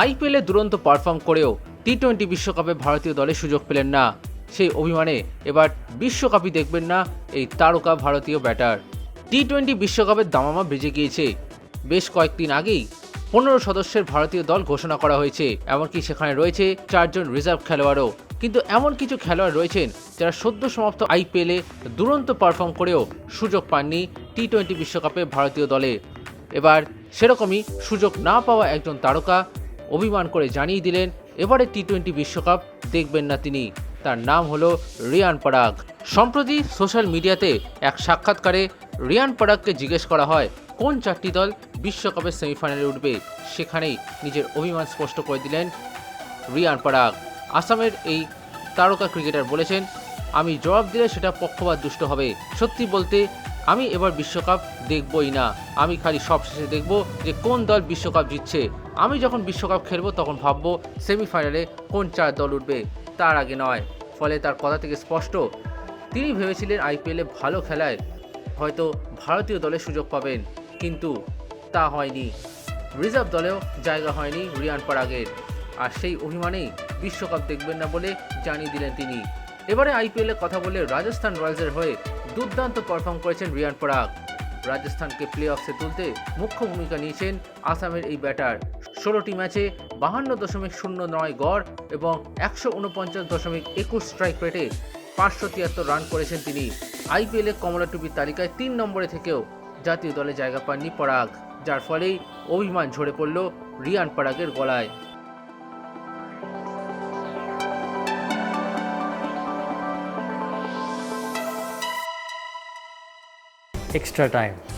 আইপিএলে দুরন্ত পারফর্ম করেও টি টোয়েন্টি বিশ্বকাপে ভারতীয় দলে সুযোগ পেলেন না। সেই অভিমানে এবার বিশ্বকাপই দেখবেন না এই তারকা ভারতীয় ব্যাটার টি টোয়েন্টি বিশ্বকাপের দামামা বেজে গিয়েছে। বেশ কয়েকদিন আগেই পনেরো সদস্যের ভারতীয় দল ঘোষণা করা হয়েছে। এমনকি সেখানে রয়েছে চারজন রিজার্ভ খেলোয়াড়ও। কিন্তু এমন কিছু খেলোয়াড় রয়েছেন যারা সদ্য সমাপ্ত আইপিএলে দুরন্ত পারফর্ম করেও সুযোগ পাননি টি টোয়েন্টি বিশ্বকাপে ভারতীয় দলে। এবার সেরকমই সুযোগ না পাওয়া একজন তারকা অভিমান করে জানিয়ে দিলেন, এবারে টি টোয়েন্টি বিশ্বকাপ দেখবেন না তিনি। তার নাম হলো রিয়ান পরাগ। সম্প্রতি সোশ্যাল মিডিয়াতে এক সাক্ষাৎকারে রিয়ান পরাগকে জিজ্ঞেস করা হয়, কোন চারটি দল বিশ্বকাপের সেমিফাইনালে উঠবে? সেখানেই নিজের অভিমান স্পষ্ট করে দিলেন রিয়ান পরাগ। আসামের এই তারকা ক্রিকেটার বলেছেন, আমি জবাব দিলে সেটা পক্ষপাত দুষ্ট হবে। সত্যি বলতে, আমি এবার বিশ্বকাপ দেখবই না। আমি খালি সবশেষে দেখব যে কোন দল বিশ্বকাপ জিতছে। আমি যখন বিশ্বকাপ খেলব তখন ভাববো সেমিফাইনালে কোন চার দল উঠবে, তার আগে নয়। ফলে তার কথা থেকে স্পষ্ট, তিনি ভেবেছিলেন আইপিএলে ভালো খেলায় হয়তো ভারতীয় দলে সুযোগ পাবেন, কিন্তু তা হয়নি। রিজার্ভ দলেও জায়গা হয়নি রিয়ান পরাগের। আর সেই অভিমানেই বিশ্বকাপ দেখবেন না বলে জানিয়ে দিলেন তিনি। এবারে আইপিএলে কথা বলে রাজস্থান রয়্যালসের হয়ে দুর্দান্ত পারফর্ম করেছেন রিয়ান পরাগ। রাজস্থানকে প্লে অফসে তুলতে মুখ্য ভূমিকা নিয়েছেন আসামের এই ব্যাটার ষোলোটি ম্যাচে বাহান্ন দশমিক শূন্য নয় গড় এবং একশো উনপঞ্চাশ দশমিক একুশ স্ট্রাইক রেটে পাঁচশো তিয়াত্তর রান করেছেন তিনি আইপিএলে কমলা টুপির তালিকায় তিন নম্বরে থেকেও জাতীয় দলে জায়গা পাননি পরাগ, যার ফলেই অভিমান ঝরে পড়ল রিয়ান পরাগের গলায় extra time.